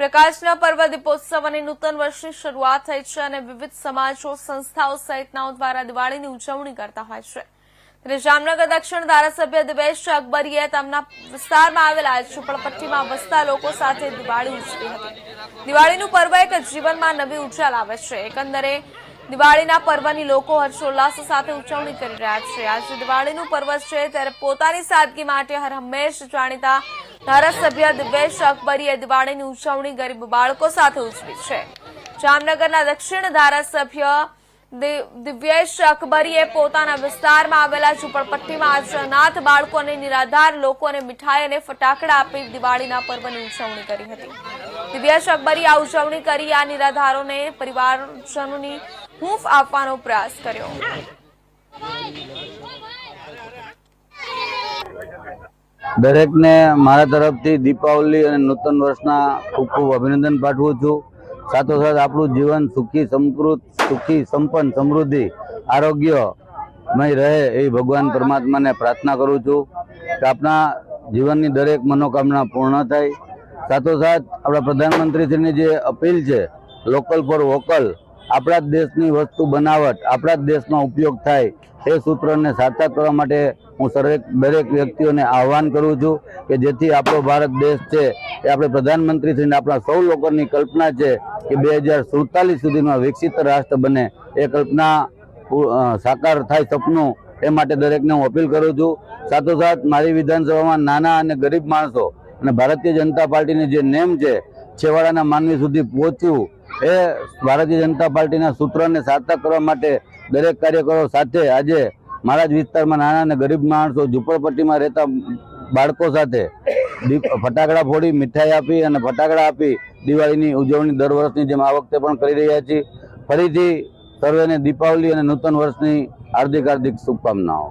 પ્રકાશના પર્વ દીપોત્સવ અને નૂતન વર્ષની શરૂઆત થઈ છે અને વિવિધ સમાજો, સંસ્થાઓ સહિતનાઓ દ્વારા દિવાળીની ઉજવણી કરતા હોય છે. ત્યારે જામનગર દક્ષિણ ધારાસભ્ય દિવેશ અકબરીએ તેમના વિસ્તારમાં આવેલા ઝુંપડપટ્ટીમાં વસતા લોકો સાથે દિવાળી ઉજવી હતી. દિવાળીનું પર્વ એક જીવનમાં નવી ઊર્જા લાવે છે. એકંદરે દિવાળીના પર્વની લોકો હર્ષોલ્લાસ સાથે ઉજવણી કરી રહ્યા છે. આજે દિવાળીનું પર્વ છે ત્યારે પોતાની સાદગી માટે હર હંમેશ જાણીતા ધારાસભ્ય દિવેશ અકબરીએ દિવાળીની ઉજવણી ગરીબ બાળકો સાથે ઉજવી છે. જામનગરના દક્ષિણ ધારાસભ્ય દિવ્યેશ અકબરીએ પોતાના વિસ્તારમાં આવેલા ઝુંપડપટ્ટીમાં આજે અનાથ બાળકો અને નિરાધાર લોકોને મીઠાઈ અને ફટાકડા આપી દિવાળીના પર્વની ઉજવણી કરી હતી. દિવ્યેશ અકબરી આ ઉજવણી કરી આ નિરાધારોને પરિવારજનોની હૂંફ આપવાનો પ્રયાસ કર્યો. દરેકને મારા તરફથી દીપાવલી અને નૂતન વર્ષના ખૂબ ખૂબ અભિનંદન પાઠવું છું. સાથોસાથ આપણું જીવન સુખી સમૃદ્ધ સુખી, સંપન્ન, સમૃદ્ધિ, આરોગ્યમય રહે એ ભગવાન પરમાત્માને પ્રાર્થના કરું છું કે આપણા જીવનની દરેક મનોકામના પૂર્ણ થાય. સાથોસાથ આપણા પ્રધાનમંત્રીશ્રીની જે અપીલ છે લોકલ ફોર વોકલ આપણા જ દેશની વસ્તુ બનાવટ, આપણા જ દેશમાં ઉપયોગ થાય, એ સૂત્રને સાચા કરવા માટે હું સર્વે, દરેક વ્યક્તિઓને આહવાન કરું છું કે જેથી આપણો ભારત દેશ છે, એ આપણે પ્રધાનમંત્રીશ્રીને આપણા સૌ લોકોની કલ્પના છે કે બે હજાર સુડતાલીસ સુધીમાં વિકસિત રાષ્ટ્ર બને. એ કલ્પના સાકાર થાય સપનું, એ માટે દરેકને હું અપીલ કરું છું. સાથોસાથ મારી વિધાનસભામાં નાના અને ગરીબ માણસો અને ભારતીય જનતા પાર્ટીની જે નેમ છે, છેવાડાના માનવી સુધી પહોંચવું એ ભારતીય જનતા પાર્ટીના સૂત્રને સાર્થક કરવા માટે દરેક કાર્યકરો સાથે આજે મારા જ વિસ્તારમાં નાના અને ગરીબ માણસો ઝૂંપડપટ્ટીમાં રહેતા બાળકો સાથે ફટાકડા ફોડી, મીઠાઈ આપી અને ફટાકડા આપી દિવાળીની ઉજવણી દર વર્ષની જેમ આ વખતે પણ કરી રહ્યા છીએ. ફરીથી સર્વેને દીપાવલી અને નૂતન વર્ષની હાર્દિક હાર્દિક શુભકામનાઓ.